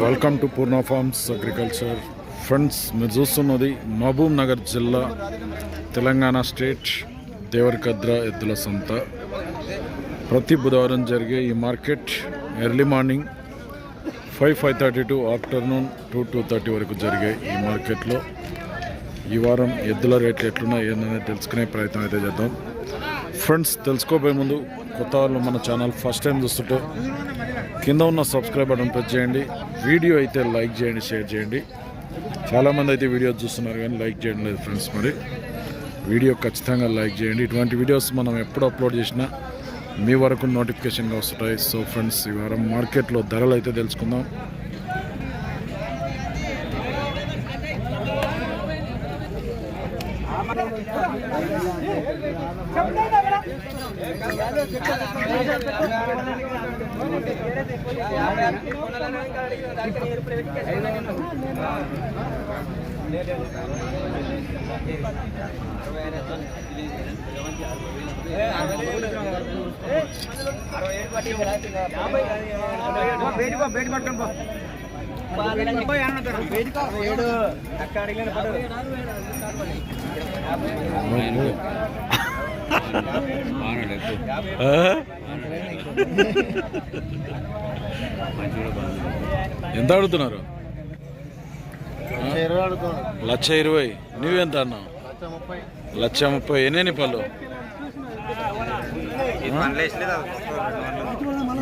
Welcome to Purna farms agriculture friends మీరు చూస్తున్నది మహబూబ్ నగర్ జిల్లా తెలంగాణ స్టేట్ దేవరికద్ర ఎద్దుల సంత. ప్రతి బుధవారం జరిగే ఈ market early morning five five thirty to afternoon two two thirty వరకు జరిగే ఈ మార్కెట్లో ఈ వారం ఎద్దుల రేట్లు ఎట్లున్నాయి ఏంటనేది తెలుసుకునే ప్రయత్నం అయితే చేద్దాం. ఫ్రెండ్స్ తెలుసుకోబోయే ముందు కొత్త వాళ్ళు మన ఛానల్ ఫస్ట్ టైం చూస్తుంటే కింద ఉన్న సబ్స్క్రైబ్ బటన్ ప్రెస్ చేయండి. వీడియో అయితే లైక్ చేయండి షేర్ చేయండి. చాలామంది అయితే వీడియో చూస్తున్నారు కానీ లైక్ చేయడం లేదు ఫ్రెండ్స్ మరి. వీడియో ఖచ్చితంగా లైక్ చేయండి. ఇటువంటి వీడియోస్ మనం ఎప్పుడు అప్లోడ్ చేసినా మీ వరకు నోటిఫికేషన్గా వస్తుంటాయి సో ఫ్రెండ్స్ ఈ వారం మార్కెట్లో ధరలు అయితే తెలుసుకుందాం. బయట బయట పట్టుకోండి ఎంత అడుగుతున్నారు? లక్ష ఇరవై. నువ్వెంత అన్నావు? లక్ష ముప్పై. ఎన్ని పళ్ళు?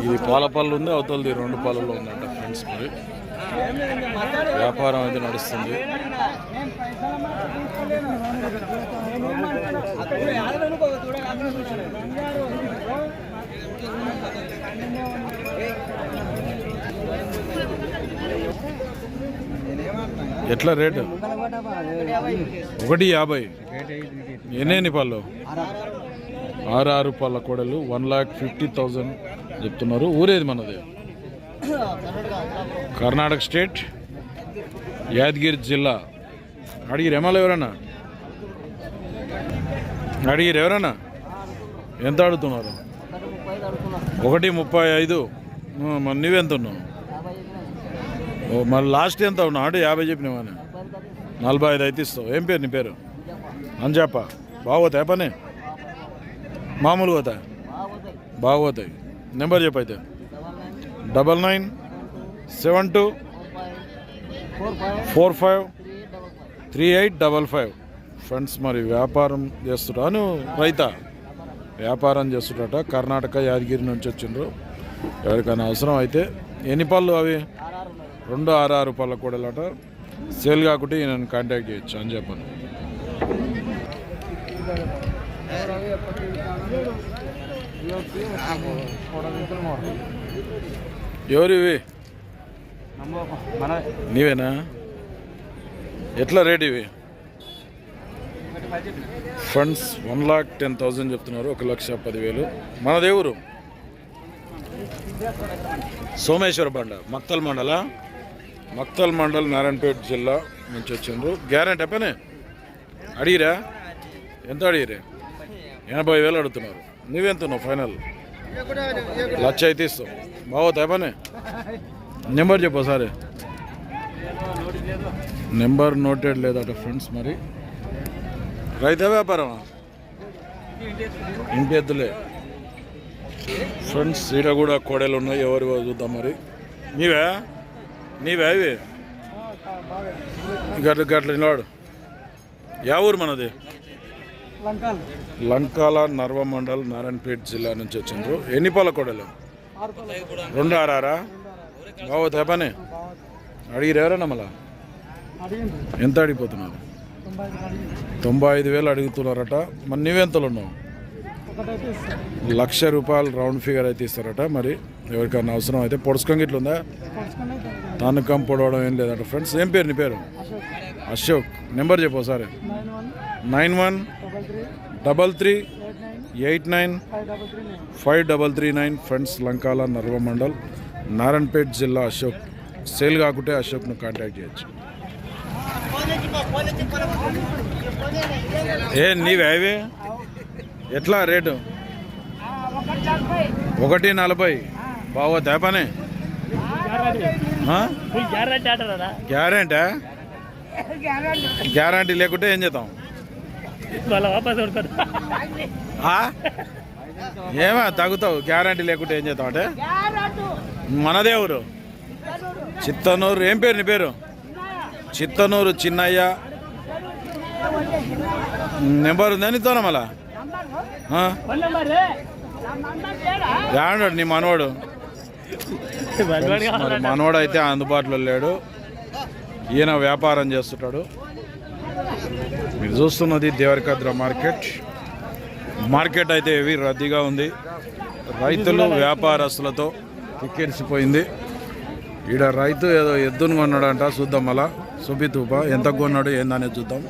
ఇది పాల పళ్ళు ఉంది అవతలది రెండు పళ్ళలో ఉందంట ఫ్రెండ్స్ మరి. వ్యాపారం అయితే నడుస్తుంది. ఎట్లా రేటు? ఒకటి యాభై. ఎన్నేని పళ్ళు? ఆరు ఆరు పళ్ళ కోడలు వన్ లాక్ ఫిఫ్టీ థౌజండ్ చెప్తున్నారు. ఊరేది మనది? కర్ణాటక స్టేట్ యాదగిరి జిల్లా. అడిగిరు ఎమ్మెల్యే ఎవరన్నా? అడిగిరు ఎవరన్నా? ఎంత అడుగుతున్నారు? ఒకటి ముప్పై ఐదు. మరి నువ్వెంత ఉన్నావు ఓ మరి లాస్ట్ ఎంత ఉన్నావు? అంటే యాభై చెప్పినవాని నలభై ఐదు అయితే ఇస్తావు. ఏం పేరు నీ పేరు? అంజాప బాగోతాయి పని? మామూలుగా పోతాయి? బాగోతాయి. Number చెప్పైతే double nine seven two four five three eight double five. Friends మరి వ్యాపారం చేస్తున్నాను రైత. వ్యాపారం చేస్తుండట కర్ణాటక యాదగిరి నుంచి వచ్చిండ్రు. ఎవరికైనా అవసరం అయితే ఎన్ని పళ్ళు అవి? రెండు ఆరు ఆరు పళ్ళ కూడలట. సేల్ కాకుంటే నన్ను కాంటాక్ట్ చేయొచ్చు అని చెప్పాను. ఎవరివి? నీవేనా? ఎట్లా రేట్ ఇవి? Funds one lakh ten thousand చెప్తున్నారు ఒక లక్ష పదివేలు. మన దేవురు సోమేశ్వర బండ మక్తల్ మండల. మక్తల్ మండల్ నారాయణపేట జిల్లా నుంచి వచ్చిండ్రు. గ్యారెంటీ పని అడిగిరా? ఎంత అడిగిరే? ఎనభై వేలు అడుగుతున్నారు. నువ్వెంత ఉన్నావు? ఫైనల్ లక్ష అయితే ఇస్తావు బాగోతాయి పని నెంబర్ చెప్పు ఒకసారి. నెంబర్ నోటెడ్ లేదట ఫ్రెండ్స్ మరి. రైత వ్యాపారమా? ఇంటి ఎద్దులే. ఫ్రెండ్స్ ఈడ కూడా కోడలు ఉన్నాయి ఎవరు చూద్దాం మరి. నీవే? నీవే ఇవి? గట్ల గట్ల నిలవాడు యా ఊరు మనది? లంకాల. నర్వ మండల్ నారాయణపేట జిల్లా నుంచి వచ్చిండ్రు. ఎన్ని పాల కోడలు. రెండు ఆరారా? బాగోతాయి పని అడిగిరు ఎవరన్నా మళ్ళా ఎంత అడిగిపోతున్నారు? తొంభై ఐదు వేలు అడుగుతున్నారట. మరి నువ్వెంతలు ఉన్నావు? లక్ష రూపాయలు రౌండ్ ఫిగర్ అయితే ఇస్తారట. మరి ఎవరికైనా అవసరం అయితే పొడుచుకొని ఇట్లా ఉందా? తానుకం పొడవడం ఏం లేదట ఫ్రెండ్స్. ఏం పేరు నీ పేరు? అశోక్. నెంబర్ చెప్పు ఒకసారి. Nine one double three eight nine five double three nine. Friends Lankala Narva Mandal. Narayanpet జిల్లా అశోక్ సేల్ కాకుంటే అశోక్ను కాంటాక్ట్ చేయొచ్చు. ఏ నీవే అవి? ఎట్లా రేటు? ఒకటి నలభై. బావో తేపనే. గ్యారెంటీ? గ్యారంటీ లేకుంటే ఏం చేద్దాం? ఏమా తగ్గుతావు? గ్యారంటీ లేకుంటే ఏం చేద్దాం అంటే? మనదే ఊరు చిత్తనూరు ఏం పేరు నీ పేరు? చిత్తనూరు చిన్నయ్య. నెంబర్ ఉందా నీతోనా మళ్ళా? నీ మనవాడు? మరి మనవాడు అయితే అందుబాటులో లేడు. ఈయన వ్యాపారం చేస్తుంటాడు. మీరు చూస్తున్నది దేవరకద్ర మార్కెట్. మార్కెట్ అయితే హెవీ రద్దీగా ఉంది. రైతులు వ్యాపారస్తులతో కిక్కిరిసిపోయింది. ఈడ రైతు ఏదో ఎద్దును కొన్నాడంట చూద్దాం మళ్ళా. సుబితూప ఎంత కొన్నాడు ఏందనేది చూద్దాం.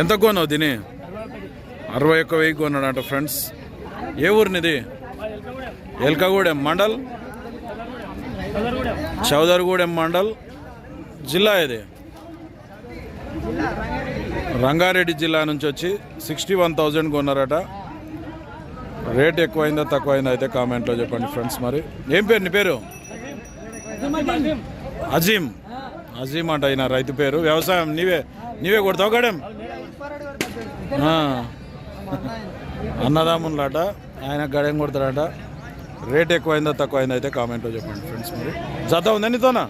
ఎంత కొన్నావు దీని? అరవై ఒక్క వెయ్యి కొన్నాడంట ఫ్రెండ్స్. ఏ ఊరినిది? ఎల్కగూడెం మండల్? చౌదరిగూడెం మండల్? జిల్లా ఇది రంగారెడ్డి జిల్లా నుంచి వచ్చి సిక్స్టీ వన్ థౌజండ్ కొన్నారట. రేట్ ఎక్కువైందా తక్కువైందా అయితే కామెంట్లో చెప్పండి ఫ్రెండ్స్ మరి. ఏం పేరు నీ పేరు? అజీం అజీం అంట ఆయన రైతు పేరు. వ్యవసాయం నీవే నీవే కొడతావు గడం ఆ. ఆయన గడెం కొడతాడట. రేట్ ఎక్కువైందా తక్కువైందా అయితే కామెంట్లో చెప్పండి ఫ్రెండ్స్ మరి. జత ఉందా నీతోనా?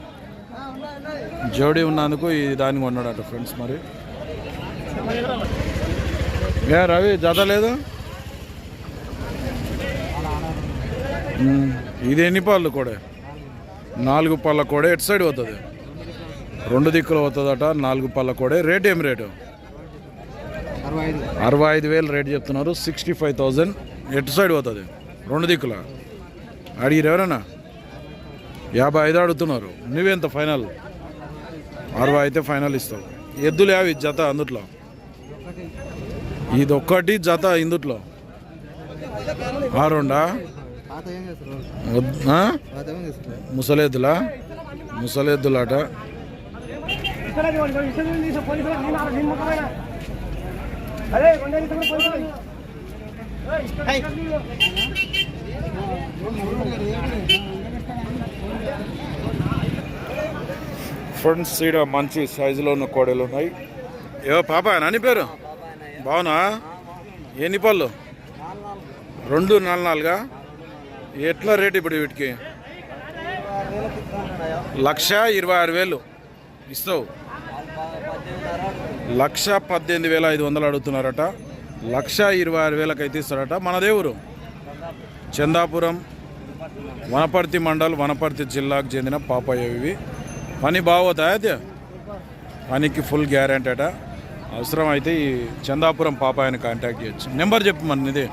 జోడీ ఉన్నందుకు ఈ దాన్ని ఉన్నాడట ఫ్రెండ్స్ మరి. ఏ రవి జత లేదు? ఇది ఎన్ని పళ్ళు కూడా? నాలుగు పళ్ళ కూడా ఎటు సైడ్ పోతుంది? రెండు దిక్కులు పోతుందట నాలుగు పళ్ళ కూడా. రేట్ ఏం రేటు? అరవై ఐదు వేలు రేట్ చెప్తున్నారు. సిక్స్టీ ఫైవ్ థౌజండ్ ఎటు సైడ్ పోతుంది? రెండు దిక్కుల? అడిగిరు ఎవరన్నా? యాభై ఐదు అడుగుతున్నారు. నువ్వెంత ఫైనల్? అరవై అయితే ఫైనల్ ఇస్తావు. ఎద్దులు యావి జత అందుట్లో. ఇది ఒక్కటి జత ఇందుట్లో. ఆ రెండా? వద్- ఆ? ముసలెద్దులా ముసలెద్దులాట అదే కొండ పోలీసు ఫ్రెండ్స్ ఈడ మంచి సైజులో ఉన్న కోడలు ఉన్నాయి ఏవో పాప నాని పేరు? బావునా ఎన్ని పళ్ళు? రెండు నాలుగు నాలుగా? ఎట్లా రేట్ ఇప్పుడు వీటికి? లక్ష ఇరవై ఆరు వేలు. ఇస్తావు. లక్ష పద్దెనిమిది వేల ఐదు వందలు అడుగుతున్నారట. లక్ష ఇరవై ఆరు వేలకు అయితే ఇస్తారట మన దేవురు చందాపురం వనపర్తి మండల్ వనపర్తి జిల్లాకు చెందిన పాపయ్య ఇవి. పని బాగోతాయా అయితే? పనికి ఫుల్ గ్యారెంటీ అట. అవసరం అయితే ఈ చందాపురం పాపాయని కాంటాక్ట్ చేయొచ్చు. నెంబర్ చెప్పు మన ఇది?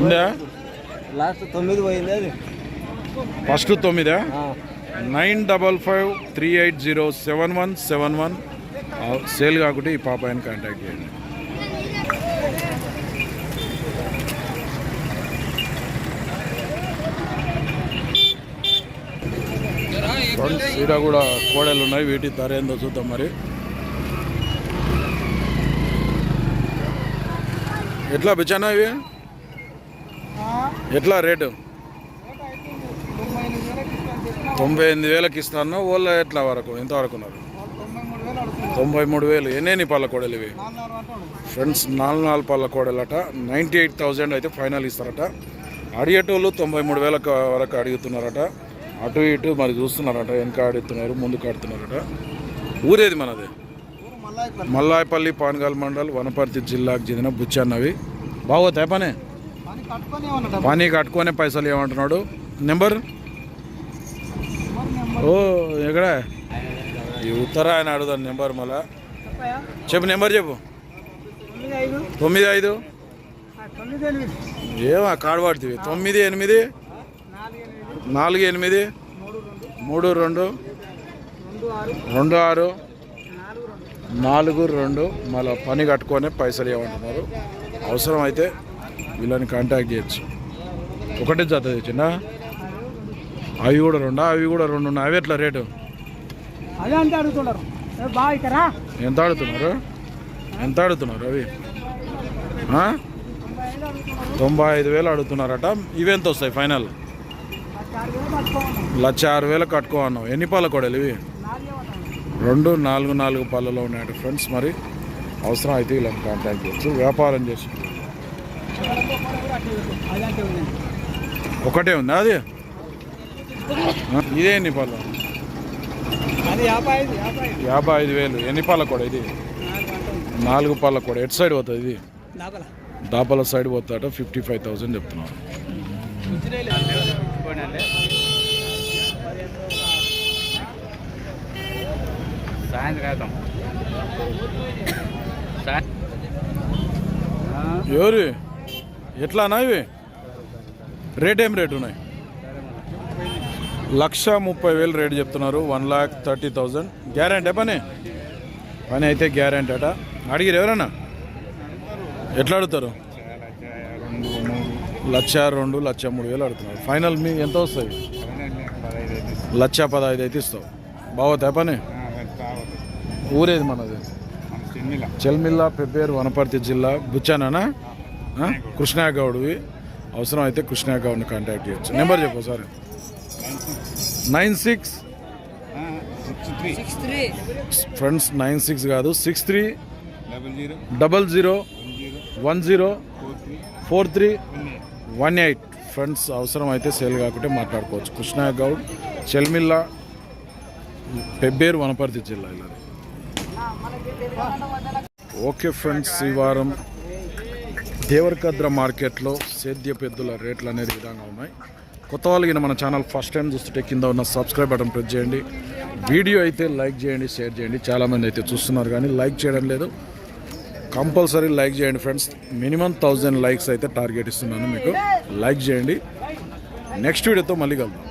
ఉందా? లాస్ట్ తొమ్మిది పోయింది అది. First తొమ్మిదా? Nine double five three eight zero seven one seven one sale కాకుంటే ఈ పాపాయని కాంటాక్ట్ చేయండి. ఫ్రెండ్స్ ఈడ కూడా కోడలు ఉన్నాయి వీటి ధర ఏందో చూద్దాం మరి. ఎట్లా బిచానా ఇవి? ఎట్లా రేటు? తొంభై ఎనిమిది వేలకు ఇస్తాను. వాళ్ళ ఎట్లా వరకు? ఎంతవరకు ఉన్నారు? తొంభై మూడు వేలు. ఎన్ని పళ్ళ కోడలు ఇవి? ఫ్రెండ్స్ నాలుగు నాలుగు పళ్ళ కోడలట. నైంటీ ఎయిట్ థౌజండ్ అయితే ఫైనల్ ఇస్తారట. అడిగేటోళ్ళు తొంభై మూడు వేల వరకు అడుగుతున్నారట. అటు ఇటు మరి చూస్తున్నారట వెనక ఆడుతున్నారు ముందుకు ఆడుతున్నారట. ఊరేది మనది? మల్లాయపల్లి పాన్గాల్ మండల్ వనపర్తి జిల్లాకు చెందిన బుచ్చన్నవి బాగోతాయి పనే? పని కట్టుకునే పైసలు ఏమంటున్నాడు? నెంబర్? ఓ ఎక్కడ? ఈ ఉత్తర ఆయన అడుగుతాను నెంబర్ మళ్ళా. చెప్పు నెంబర్ చెప్పు. తొమ్మిది ఐదు. ఏమా కార్డు పడుతుంది తొమ్మిది ఎనిమిది? నాలుగు ఎనిమిది మూడు రెండు రెండు ఆరు నాలుగు రెండు. మళ్ళీ పని కట్టుకొని పైసలు ఏమంటున్నారు అవసరం అయితే వీళ్ళని కాంటాక్ట్ చేయొచ్చు. ఒకటే జత తెచ్చిందా? అవి కూడా రెండా? అవి కూడా రెండు ఉన్నాయి. అవి ఎట్లా రేటు? అడుగుతున్నారు. ఎంత ఆడుతున్నారు ఎంత ఆడుతున్నారు అవి? తొంభై ఐదు వేలు అడుగుతున్నారట. ఇవి ఎంత వస్తాయి ఫైనల్? లక్ష ఆరు వేలు కట్టుకో అన్నావు. ఎన్ని పాల కొడలు ఇవి రెండు నాలుగు నాలుగు పళ్ళలో ఉన్నాయట ఫ్రెండ్స్. మరి అవసరం అయితే ఇలా కాంటాక్ట్ చేయొచ్చు. వ్యాపారం చేసి. ఒకటే ఉందా అది? ఇదే ఎన్ని పళ్ళు యాభై ఐదు వేలు. ఎన్ని పాల కూడా ఇది? నాలుగు పాల కూడా. ఎటు సైడ్ పోతుంది ఇది? దాపాల. సైడ్ పోతాట ఫిఫ్టీ ఫైవ్ థౌసండ్ చెప్తున్నారు సాయంత్రం ఎవరు? ఎట్లానా ఇవి? రేట్ ఏం రేట్ ఉన్నాయి? లక్ష ముప్పై వేలు రేట్ చెప్తున్నారు. One lakh thirty thousand. Guarantee పని? పని అయితే గ్యారంటీ అట. అడిగిరు ఎవరన్నా? ఎట్లా అడుగుతారు? లక్ష రెండు లక్ష మూడు వేలు అడుగుతున్నారు. ఫైనల్ మీ ఎంత వస్తుంది లక్ష పదహైదు అయితే ఇస్తావు. బాగోతాయి పని? ఊరేది మనది? చెల్మిల్ల పెబ్బేరు వనపర్తి జిల్లా బుచ్చానా కృష్ణాగౌడ్వి. అవసరం అయితే కృష్ణాగౌడ్ని కాంటాక్ట్ చేయొచ్చు. నెంబర్ చెప్పు sir nine six friends nine six కాదు six three double zero double zero one zero four three one eight friends అవసరం అయితే సేల్ కాకుంటే మాట్లాడుకోవచ్చు. కృష్ణా గౌడ్ చెల్మిల్లా పెబ్బేరు వనపర్తి జిల్లా ఇలా ఓకే ఫ్రెండ్స్ ఈ వారం దేవరకద్ర మార్కెట్లో సేద్య పెద్దల రేట్లు అనేది విధంగా ఉన్నాయి. కొత్త వాళ్ళకి మన ఛానల్ ఫస్ట్ టైం చూస్తుంటే కింద ఉన్న సబ్స్క్రైబ్ బటన్ ప్రెస్ చేయండి. వీడియో అయితే లైక్ చేయండి షేర్ చేయండి. చాలామంది అయితే చూస్తున్నారు కానీ లైక్ చేయడం లేదు. కంపల్సరీ లైక్ చేయండి ఫ్రెండ్స్. మినిమం థౌజండ్ లైక్స్ అయితే టార్గెట్ ఇస్తున్నాను మీకు. లైక్ చేయండి. నెక్స్ట్ వీడియోతో మళ్ళీ కలుద్దాం.